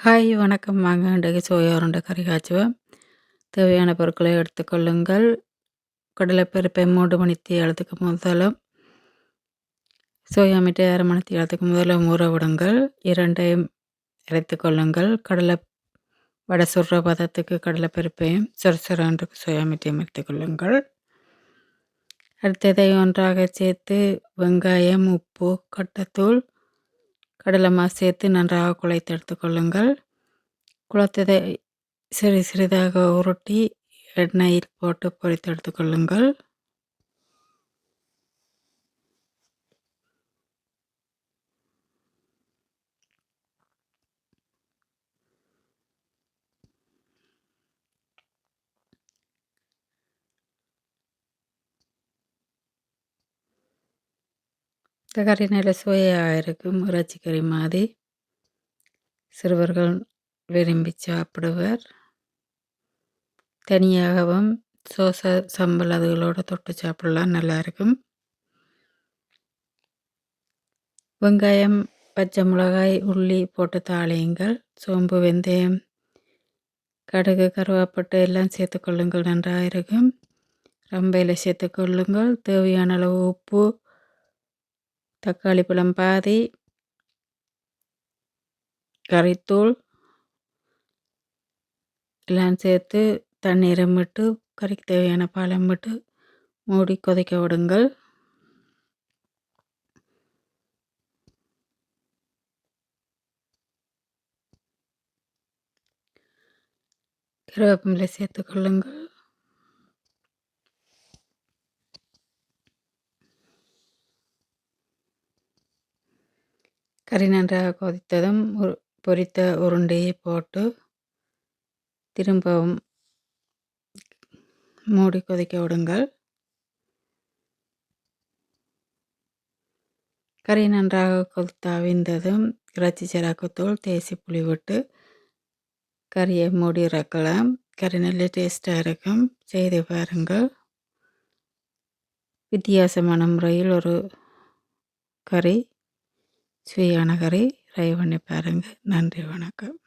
Hi வணக்கம். வாங்க இன்றைக்கு சோயா உருண்டை கறி காய்ச்சுவேன் தேவையான பொருட்களை எடுத்துக்கொள்ளுங்கள் கடலைப்பருப்பை மூன்று மணித்தி அளத்துக்கு முதலும் சோயா மீட்டை அரை மணித்தி அளத்துக்கு முதலும் ஊற விடுங்கள். இரண்டையும் இறைத்து கொள்ளுங்கள். கடலை வடை சுடுற பதத்துக்கு கடலைப்பருப்பையும் சொரசொரன்று சோயா மீட்டையும் எடுத்து கொள்ளுங்கள். அடுத்ததை ஒன்றாக சேர்த்து வெங்காயம் உப்பு கட்டத்தூள் கடலை சேர்த்து நன்றாக குழைத்து எடுத்துக்கொள்ளுங்கள். குளத்ததை சிறு சிறிதாக உருட்டி எண்ணெயில் போட்டு பொறித்து எடுத்துக்கொள்ளுங்கள். இந்த கறி நல்ல சுவையாக இருக்கும் இறைச்சி கறி மாதிரி. சிறுவர்கள் விரும்பி சாப்பிடுவர். தனியாகவும் சோச சம்பல் அதுகளோடு தொட்டு சாப்பிடலாம். நல்லாயிருக்கும் வெங்காயம் பச்சை மிளகாய் உள்ளி போட்டு தாளியுங்கள். சோம்பு வெந்தயம் கடுகு கருவாப்பட்டு எல்லாம் சேர்த்துக்கொள்ளுங்கள் நன்றாக இருக்கும். ரம்பையில் சேர்த்துக்கொள்ளுங்கள் தேவையான அளவு உப்பு தக்காளி பழம் பாதி கறித்தூள் எல்லாம் சேர்த்து தண்ணீரம் விட்டு கறிக்கு தேவையான பாலம் விட்டு மூடி கொதிக்க விடுங்கள் கருவேப்பிலை சேர்த்துக்கொள்ளுங்கள் கொள்ளுங்கள் கறி நன்றாக கொதித்ததும் பொரித்த உருண்டையை போட்டு திரும்பவும் மூடி கொதிக்க விடுங்கள். கறி நன்றாக கொதித்து அவிழ்ந்ததும் இறைச்சி சிராக்குத்தூள் தேசி புளி விட்டு கறியை மூடி இறக்கலாம். கறி நல்ல டேஸ்ட்டாக இருக்கும். செய்து பாருங்கள். வித்தியாசமான முறையில் ஒரு கறி ஸ்ரீ அனகரை இறைவனை பாருங்கள் நன்றி வணக்கம்.